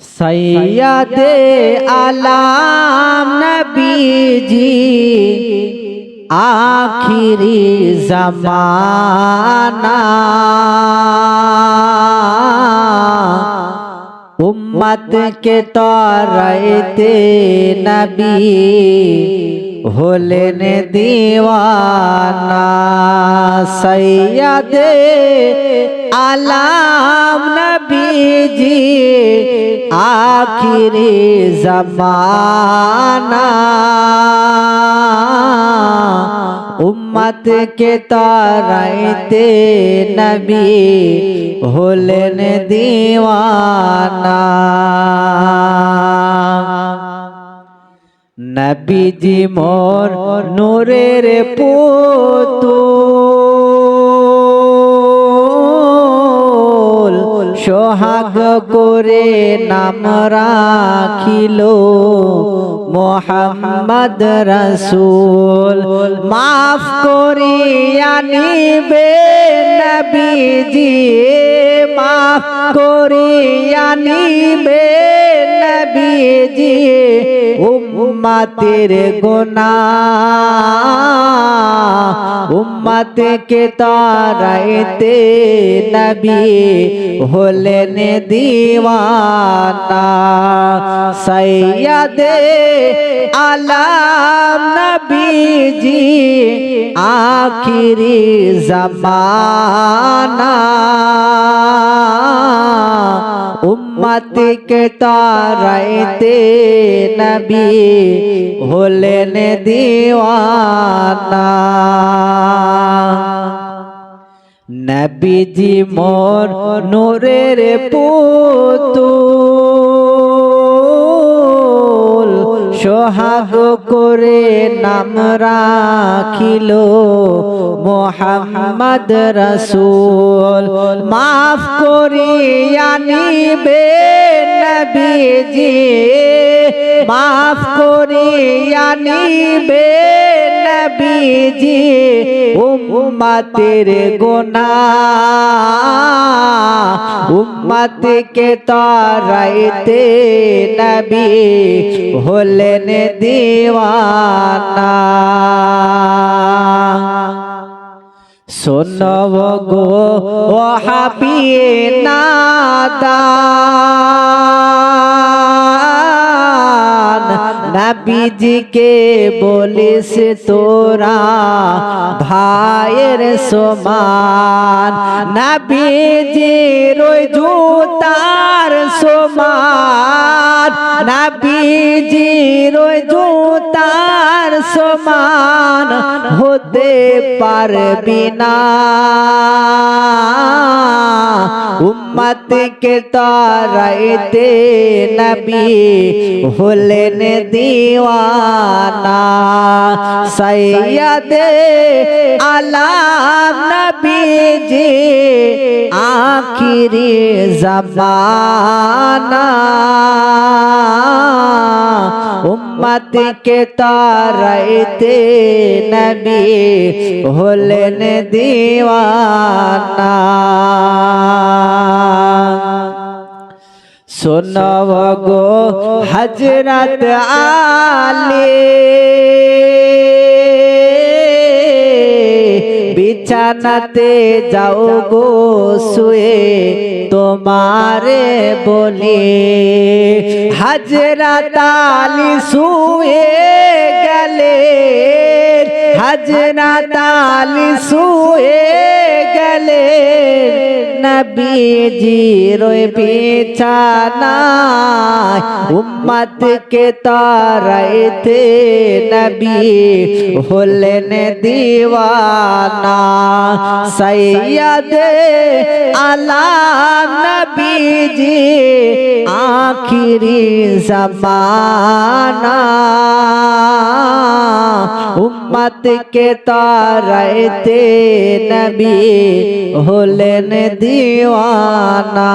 সৈয়দে আলাম নবীজি আখিরি জমানা উম্মত কে তরাইতে নবী হলেন দিওয়ানা সৈয়দে আলাম নবীজি আখিরি জমানা। উম্মত কে তারাইতে নবী হলেন দিওয়ানা। নবীজি মোর নূরের পুতুল। সোহাগ করে নাম রাখিল মোহাম্মদ রসুল। মাফ করিয়া নিবে নবীজি, মাফ করিয়া নিবে নবীজি, উম্মতের গোনা উম্মত কে তারাইতে নবী হলেন দিওয়ানা। সৈয়দে আলাম নবীজি আখিরি জমানা। উম্মত কে তারাইতে নবী হলেন দিওয়ানা। নবীজি মোর নূরের পুতুল। সোহাগ করে নাম রাখিল মোহাম্মদ রসুল। মাফ করিয়া নিবে নবীজি। মাফ করিয়া নিবে নবীজি, উম্মতের গোনা। উম্মত কে তারাইতে নবী হলেন দিওয়ানা। শোনব গো, ও হাবিয়ে নাদান নবীজিকে বলিস তোরা ভাইয়ের সমান। নবীজির জুতার সমান। নবীজির জুতার সমান হতে পারবি না। উম্মত কে তারাইতে নবী হলেন দিওয়ানা সৈয়দে আলাম নবীজি আখিরি জমানা উম্মত কে তারাইতে নবী হলেন দিওয়ানা শোনব গো হজরত আলী। বিছানাতে যাও গো শুয়ে তোমারে বলি। হজরত আলী শুয়ে গেলে হজরত আলী শুয়ে গেলে নবীজি রোয় বিছানায় উম্মত কে তারাইতে নবী হলেন দিওয়ানা। সৈয়দে আলাম নবীজি আখিরি জমানা। উম্মত কে তারাইতে নবী হলেন দিওয়ানা।